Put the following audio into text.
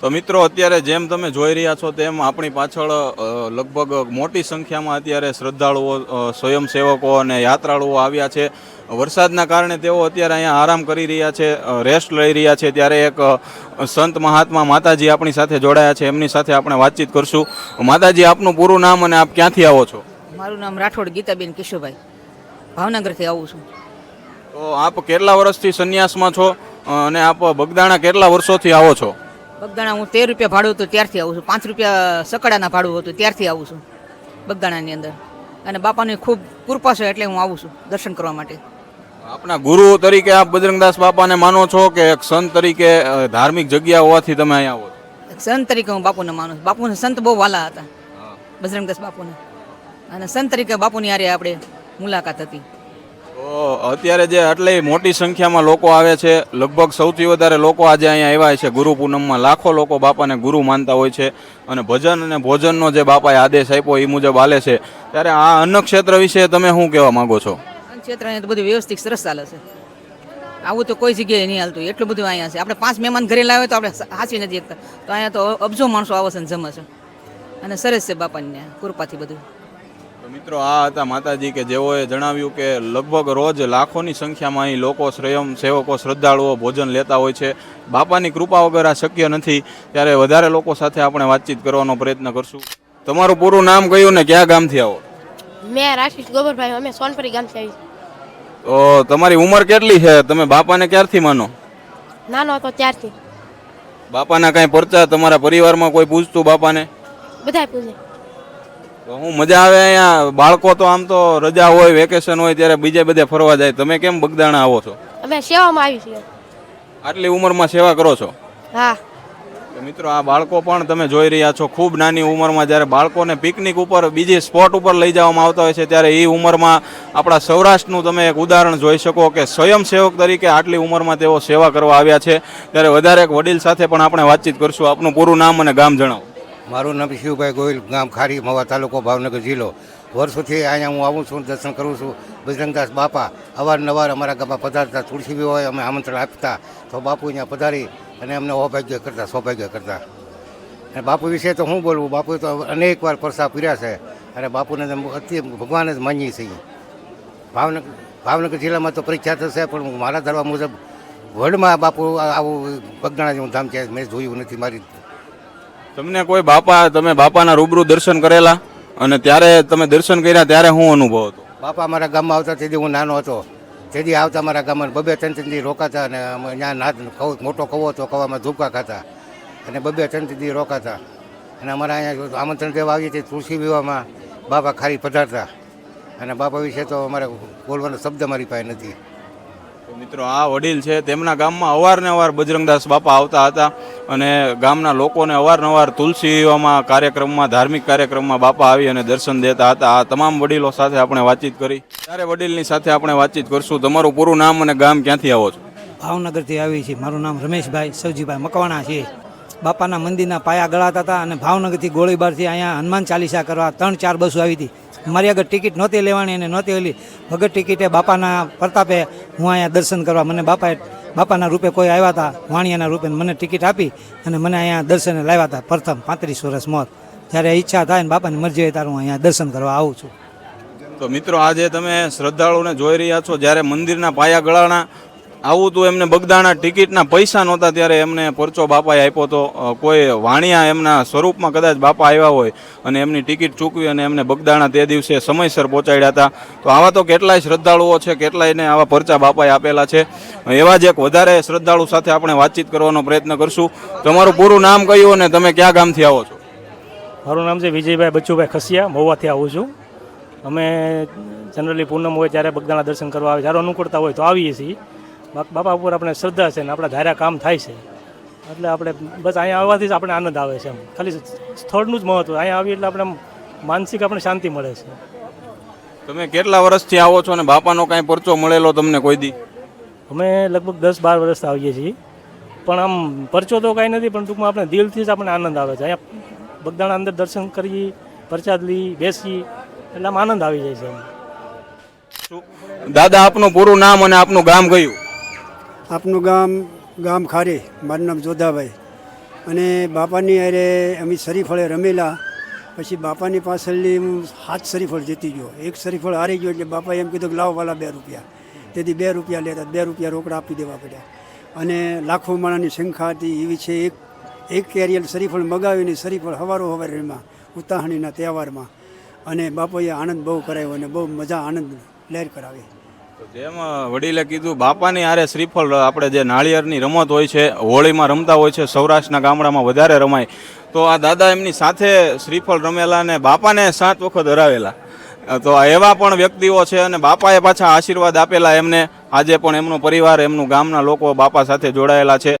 તો મિત્રો અત્યારે જેમ તમે જોઈ રહ્યા છો તેમ આપણી પાછળ લગભગ મોટી સંખ્યામાં અત્યારે શ્રદ્ધાળુઓ સ્વયંસેવકો અને યાત્રાળુઓ આવ્યા છે. વરસાદના કારણે તેઓ અત્યારે અહીંયા આરામ કરી રહ્યા છે રેસ્ટ લઈ રહ્યા છે. ત્યારે એક સંત મહાત્મા માતાજી આપણી સાથે જોડાયા છે. એમની સાથે આપણે વાતચીત કરશું. માતાજી આપનું પૂરું નામ અને આપ ક્યાંથી આવો છો? મારું નામ રાઠોડ ગીતાબેન કિશોરભાઈ ભાવનગરથી આવું છું. તો આપ કેટલા વર્ષથી સંન્યાસમાં છો? અને આપ બગદાણા કેટલા વર્ષોથી આવો છો? બગદાણા હું તેર રૂપિયા ભાડું હતું ત્યારથી આવું છું. પાંચ રૂપિયા સકડાના ભાડું હતું ત્યારથી આવું છું બગદાણાની અંદર. અને બાપાની ખૂબ કૃપા છે એટલે હું આવું છું દર્શન કરવા માટે. આપના ગુરુ તરીકે આપ બજરંગદાસ બાપાને માનો છો કે એક સંત તરીકે ધાર્મિક જગ્યા હોવાથી તમે અહીંયા આવો સંત તરીકે હું બાપુને માનું છું. બાપુને સંત બહુ વાલા હતા. બજરંગદાસ બાપુને. અને સંત તરીકે બાપુની આરે આપણે મુલાકાત હતી. અત્યારે જે આટલી મોટી સંખ્યામાં લોકો આવે છે, લગભગ સૌથી વધારે લોકો આજે અહીંયા આવ્યા છે ગુરુ પૂનમમાં. લાખો લોકો બાપાને ગુરુ માનતા હોય છે અને ભજન અને ભોજનનો જે બાપાએ આદેશ આપ્યો એ મુજબ હાલે છે. ત્યારે આ અન્ન ક્ષેત્ર વિશે તમે શું કહેવા માંગો છો? ક્ષેત્રને તો બધું વ્યવસ્થિત સરસ ચાલે છે. આવું તો કોઈ જગ્યાએ નહીં હાલતું. એટલું બધું અહીંયા છે. આપણે પાંચ મહેમાન ઘરે લાવે તો આપણે હાંસી નથી શકતા. તો અહીંયા તો અબજો માણસો આવે છે ને જમે છે. અને સરસ છે બાપાની કૃપાથી બધું. તો મિત્રો આ હતા માતાજી કે જેઓએ જણાવ્યું કે લગભગ રોજ લાખોની સંખ્યામાં અહીં લોકો સ્વયં સેવકો શ્રદ્ધાળુઓ ભોજન લેતા હોય છે. બાપાની કૃપા વગર આ શક્ય નથી. ત્યારે વધારે લોકો સાથે આપણે વાતચીત કરવાનો પ્રયત્ન કરશું. તમારું પૂરું નામ કયું ને ક્યાં ગામથી આવો? મેં રાશિષ ગોબરભાઈ અમે સોનપરી ગામથી આવી તો તમારી ઉંમર કેટલી છે? તમે બાપાને ક્યારથી માનો? નાનો હતો ત્યારથી. બાપાના કાંઈ પરચા તમારા પરિવારમાં કોઈ પૂછતું બાપાને? બધા પૂજે. તો હું મજા આવે અહીંયા બાળકો તો આમ તો રજા હોય વેકેશન હોય ત્યારે બીજે બધે ફરવા જાય. તમે કેમ બગદાણા આવો છો? અમે સેવામાં આવી છીએ. આટલી ઉંમરમાં સેવા કરો છો? હા. મિત્રો આ બાળકો પણ તમે જોઈ રહ્યા છો ખૂબ નાની ઉંમરમાં જ્યારે બાળકોને પિકનિક ઉપર બીજી સ્પોટ ઉપર લઈ જવામાં આવતા હોય છે ત્યારે એ ઉંમરમાં આપણા સૌરાષ્ટ્રનું તમે એક ઉદાહરણ જોઈ શકો કે સ્વયંસેવક તરીકે આટલી ઉંમરમાં તેઓ સેવા કરવા આવ્યા છે. ત્યારે વધારે એક વડીલ સાથે પણ આપણે વાતચીત કરશું. આપનું પૂરું નામ અને ગામ જણાવો. મારું નામ શિવભાઈ ગોહિલ, ગામ ખારી, મવા તાલુકો ભાવનગર જિલ્લો. વર્ષોથી અહીંયા હું આવું છું, દર્શન કરું છું. બજરંગદાસ બાપા અવારનવાર અમારા ગામમાં પધારતા, તુલસી હોય, અમે આમંત્રણ આપતા. તો બાપુ અહીંયા પધારી અને અમને સૌભાગ્ય કરતા સૌભાગ્ય કરતા. અને બાપુ વિશે તો હું બોલવું? બાપુ તો અનેક વાર પરસા પીર્યા છે. અને બાપુને તો અતિ ભગવાન જ માનીએ છીએ. ભાવનગર ભાવનગર જિલ્લામાં તો પરીક્ષા થશે, પણ મારા ધરવા મુજબ વર્લ્ડમાં બાપુ આવું બગદાણા જેવું ધામ છે મેં જોયું નથી. મારી તમને કોઈ બાપા, તમે બાપાના રૂબરૂ દર્શન કરેલા? અને ત્યારે તમે દર્શન કર્યા, ત્યારે શું અનુભવ હતો? બાપા મારા ગામમાં આવતા તેથી હું નાનો હતો. તેથી આવતા મારા ગામમાં બબે ત્રણ ત્રણ દી રોકાતા અને ત્યાં નાદ કવ- મોટો કવો હતો, કવામાં ધૂપકા ખાતા. અને બબે ત્રણ ત્રણ દી રોકાતા. અને અમારા અહીંયા આમંત્રણ દેવા આવીએ છીએ તુલસી વિવાહમાં બાપા ખારી પધારતા. અને બાપા વિશે તો અમારે બોલવાનો શબ્દ મારી પાસે નથી. મિત્રો, આ વડીલ છે, તેમના ગામમાં અવારનવાર બજરંગદાસ બાપા આવતા હતા અને ગામના લોકોને અવારનવાર તુલસીમાં કાર્યક્રમમાં, ધાર્મિક કાર્યક્રમમાં બાપા આવી અને દર્શન દેતા હતા. આ તમામ વડીલો સાથે આપણે વાતચીત કરી. ત્યારે વડીલની સાથે આપણે વાતચીત કરશું. તમારું પૂરું નામ અને ગામ ક્યાંથી આવો છો? ભાવનગરથી આવી છે મારું નામ રમેશભાઈ, સવજીભાઈ મકવાણા છે. બાપાના મંદિરના પાયા ગળાતા હતા અને ભાવનગરથી ગોળીબારથી અહીંયા હનુમાન ચાલીસા કરવા ત્રણ ચાર બસો આવી હતી. મારી આગળ ટિકિટ નહોતી લેવાની અને નહોતી ઓલી વગર ટિકિટે બાપાના પ્રતાપે હું અહીંયા દર્શન કરવા, મને બાપાએ, બાપાના રૂપે કોઈ આવ્યા હતા, વાણિયાના રૂપે મને ટિકિટ આપી અને મને અહીંયા દર્શને લાવ્યા હતા. પ્રથમ પાંત્રીસ વર્ષ મોત. જ્યારે ઈચ્છા થાય ને બાપાની મરજી હોય ત્યારે હું અહીંયા દર્શન કરવા આવું છું. તો મિત્રો આજે તમે શ્રદ્ધાળુને જોઈ રહ્યા છો, જ્યારે મંદિરના પાયા ગળાના આવું તો એમને બગદાણા ટિકિટના પૈસા નહોતા ત્યારે એમને પરચો બાપાએ આપ્યો તો કોઈ વાણિયા એમના સ્વરૂપમાં કદાચ બાપા આવ્યા હોય અને એમની ટિકિટ ચૂકવી અને એમને બગદાણા તે દિવસે સમયસર પહોંચાડ્યા હતા. તો આવા તો કેટલાય શ્રદ્ધાળુઓ છે કેટલાયને આવા પરચા બાપાએ આપેલા છે. એવા જ એક વધારે શ્રદ્ધાળુ સાથે આપણે વાતચીત કરવાનો પ્રયત્ન કરશું. તમારું પૂરું નામ કયું અને તમે ક્યાં ગામથી આવો છો? મારું નામ છે વિજયભાઈ બચ્ચુભાઈ ખસિયા, મહુવાથી આવું છું. અમે જનરલી પૂનમ હોય ત્યારે બગદાણા દર્શન કરવા આવે, જ્યારે અનુકૂળતા હોય તો આવીએ છીએ. બાપા ઉપર આપણે શ્રદ્ધા છે ને આપણા ધાર્યા કામ થાય છે. એટલે આપણે બસ અહીંયા આવવાથી જ આપણે આનંદ આવે છે એમ. ખાલી સ્થળનું જ મહત્વ. અહીંયા આવીએ એટલે આપણે માનસિક આપણે શાંતિ મળે છે. તમે કેટલા વર્ષથી આવો છો અને બાપાનો કાંઈ પરચો મળેલો તમને કોઈ દી? અમે લગભગ દસ બાર વર્ષથી આવીએ છીએ. પણ આમ પરચો તો કાંઈ નથી પણ ટૂંકમાં આપણે દિલથી જ આપણે આનંદ આવે છે. અહીંયા બગદાણા અંદર દર્શન કરીએ પરચાદ લઈ બેસી એટલે આમ આનંદ આવી જાય છે દાદા આપનું પૂરું નામ અને આપનું ગામ કયું? આપનું ગામ ગામ ખારી મારું નામ જોધાભાઈ. અને બાપાની અરે અમે શરીફળે રમેલા. પછી બાપાની પાછળની હું હાથ શરીફળ જીતી ગયો. એક શરીફળ હારી ગયો એટલે બાપાએ એમ કીધું કે લાવો બે રૂપિયા. તેથી બે રૂપિયા લેતા, બે રૂપિયા રોકડા આપી દેવા પડ્યા. અને લાખો માણાની શંખા હતી. એવી છે એક એક કેરિયલ શરીફળ મગાવીને શરીફળ હવારો હવારીમાં ઉતાહણીના તહેવારમાં. અને બાપાએ આનંદ બહુ કરાવ્યો અને બહુ મજા આનંદ લહેર કરાવી. જેમ વડીલે કીધું, બાપાની આરે શ્રીફળ, આપણે જે નાળિયેરની રમત હોય છે, હોળીમાં રમતા હોય છે, સૌરાષ્ટ્રના ગામડામાં વધારે રમાય. તો આ દાદા એમની સાથે શ્રીફળ રમેલા અને બાપાને સાત વખત હરાવેલા. તો એવા પણ વ્યક્તિઓ છે અને બાપાએ પાછા આશીર્વાદ આપેલા એમને. આજે પણ એમનો પરિવાર, એમનું ગામના લોકો બાપા સાથે જોડાયેલા છે.